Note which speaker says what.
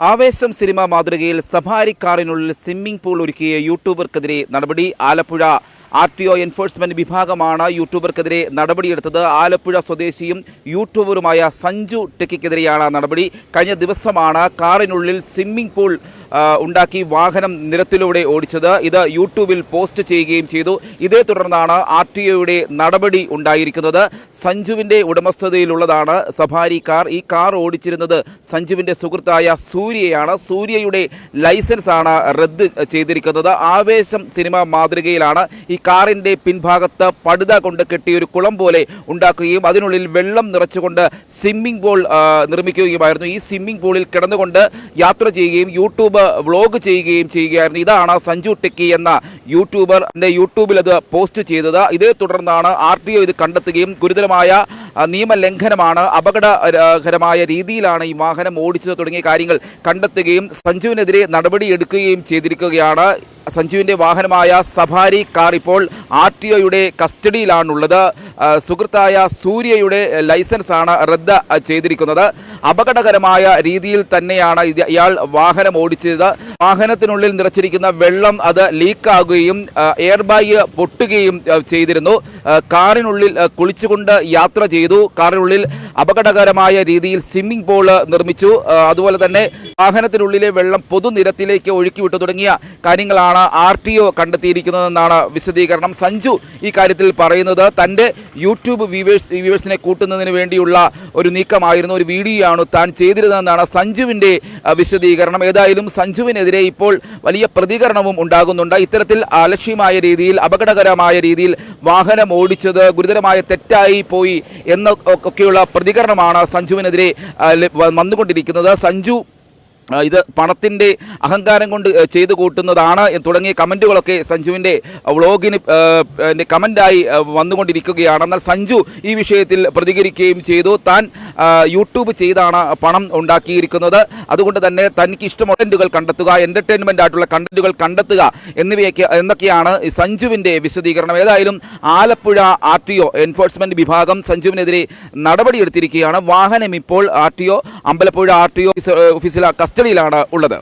Speaker 1: ആവേശം സിനിമ മാതൃകയിൽ safari കാറിനുള്ളിൽ swimming pool ഒരുക്കിയ യൂട്യൂബർക്കെതിരെ നടപടി. Alappuzha R T O enforcement വിഭാഗമാണ് യൂട്യൂബർക്കെതിരെ നടപടിയെടുത്തത്. ആലപ്പുഴ സ്വദേശിയും യൂട്യൂബറുമായ സഞ്ജു ടെക്കിക്കെതിരെയാണ് നടപടി. കഴിഞ്ഞ ദിവസമാണ് കാറിനുള്ളിൽ സ്വിമ്മിംഗ് പൂൾ ഉണ്ടാക്കി വാഹനം നിരത്തിലൂടെ ഓടിച്ചത്. ഇത് യൂട്യൂബിൽ പോസ്റ്റ് ചെയ്യുകയും ചെയ്തു. ഇതേ തുടർന്നാണ് ആർ ടി ഒയുടെ നടപടി ഉണ്ടായിരിക്കുന്നത്. സഞ്ജുവിന്റെ ഉടമസ്ഥതയിലുള്ളതാണ് സഫാരി കാർ. ഈ കാർ ഓടിച്ചിരുന്നത് സഞ്ജുവിന്റെ സുഹൃത്തായ സൂര്യയാണ്. സൂര്യയുടെ ലൈസൻസ് ആണ് റദ്ദ് ചെയ്തിരിക്കുന്നത്. ആവേശം സിനിമ മാതൃകയിലാണ്. ഈ കാറിന്റെ പിൻഭാഗത്ത് പടുത കൊണ്ട് കെട്ടിയൊരു കുളം പോലെ ഉണ്ടാക്കുകയും അതിനുള്ളിൽ വെള്ളം നിറച്ചുകൊണ്ട് സ്വിമ്മിംഗ് പൂൾ നിർമ്മിക്കുകയുമായിരുന്നു. ഈ സ്വിമ്മിംഗ് പൂളിൽ കിടന്നുകൊണ്ട് യാത്ര ചെയ്യുകയും യൂട്യൂബ് വ്ളോഗ് ചെയ്യുകയും ചെയ്യുകയായിരുന്നു. ഇതാണ് സഞ്ജു ടെക്കി എന്ന യൂട്യൂബർ എന്റെ യൂട്യൂബിൽ അത് പോസ്റ്റ് ചെയ്തത്. ഇതേ തുടർന്നാണ് ആർ ടി ഒ ഇത് കണ്ടെത്തുകയും ഗുരുതരമായ നിയമലംഘനമാണ് അപകടകരമായ രീതിയിലാണ് ഈ വാഹനം ഓടിച്ചത് തുടങ്ങിയ കാര്യങ്ങൾ കണ്ടെത്തുകയും സഞ്ജുവിനെതിരെ നടപടിയെടുക്കുകയും ചെയ്തിരിക്കുകയാണ്. സഞ്ജുവിന്റെ വാഹനമായ സഫാരി കാർ ഇപ്പോൾ ആർ ടി ഒയുടെ കസ്റ്റഡിയിലാണുള്ളത്. സുഹൃത്തായ സൂര്യയുടെ ലൈസൻസ് ആണ് റദ്ദ് ചെയ്തിരിക്കുന്നത്. അപകടകരമായ രീതിയിൽ തന്നെയാണ് ഇയാൾ വാഹനം ഓടിച്ചത്. വാഹനത്തിനുള്ളിൽ നിറച്ചിരിക്കുന്ന വെള്ളം അത് ലീക്കാകുകയും എയർ ബാഗ് പൊട്ടുകയും ചെയ്തിരുന്നു. കാറിനുള്ളിൽ കുളിച്ചുകൊണ്ട് യാത്ര ചെയ്തു. കാറിനുള്ളിൽ അപകടകരമായ രീതിയിൽ സ്വിമ്മിംഗ് പൂൾ നിർമ്മിച്ചു. അതുപോലെ തന്നെ വാഹനത്തിനുള്ളിലെ വെള്ളം പൊതുനിരത്തിലേക്ക് ഒഴുക്കിവിട്ടു തുടങ്ങിയ കാര്യങ്ങളാണ് ആർ ടി ഒ കണ്ടെത്തിയിരിക്കുന്നതെന്നാണ് വിശദീകരണം. സഞ്ജു ഈ കാര്യത്തിൽ പറയുന്നത് തന്റെ യൂട്യൂബ് വ്യൂവേഴ്സ് വ്യൂവേഴ്സിനെ കൂട്ടുന്നതിന് വേണ്ടിയുള്ള ഒരു നീക്കമായിരുന്നു ഒരു വീഡിയോ ആണ് താൻ ചെയ്തിരുന്നതെന്നാണ് സഞ്ജുവിന്റെ വിശദീകരണം. ഏതായാലും സഞ്ജുവിനെതിരെ ഇപ്പോൾ വലിയ പ്രതികരണവും ഉണ്ടാകുന്നുണ്ട്. ഇത്തരത്തിൽ അലക്ഷ്യമായ രീതിയിൽ അപകടകരമായ രീതിയിൽ വാഹനം ഓടിച്ചത് ഗുരുതരമായ തെറ്റായി പോയി എന്ന ഒക്കെയുള്ള പ്രതികരണമാണ് സഞ്ജുവിനെതിരെ വന്നുകൊണ്ടിരിക്കുന്നത്. സഞ്ജു ഇത് പണത്തിന്റെ അഹങ്കാരം കൊണ്ട് ചെയ്തു കൂട്ടുന്നതാണ് തുടങ്ങിയ കമന്റുകളൊക്കെ സഞ്ജുവിന്റെ വ്ളോഗിന് കമന്റായി വന്നുകൊണ്ടിരിക്കുകയാണ്. എന്നാൽ സഞ്ജു ഈ വിഷയത്തിൽ പ്രതികരിക്കുകയും ചെയ്തു. താൻ യൂട്യൂബ് ചെയ്താണ് പണം ഉണ്ടാക്കിയിരിക്കുന്നത്. അതുകൊണ്ട് തന്നെ തനിക്ക് ഇഷ്ടമുള്ള കണ്ടന്റുകൾ കണ്ടെത്തുക എന്റർടൈൻമെന്റ് ആയിട്ടുള്ള കണ്ടന്റുകൾ കണ്ടെത്തുക എന്നിവയൊക്കെ എന്നൊക്കെയാണ് സഞ്ജുവിന്റെ വിശദീകരണം. ഏതായാലും Alappuzha R T O enforcement വിഭാഗം സഞ്ജുവിനെതിരെ നടപടിയെടുത്തിരിക്കുകയാണ്. വാഹനം ഇപ്പോൾ R T O Ambalappuzha R T O ഓഫീസിലെ കസ്റ്റഡിയിലാണ് ഉള്ളത്.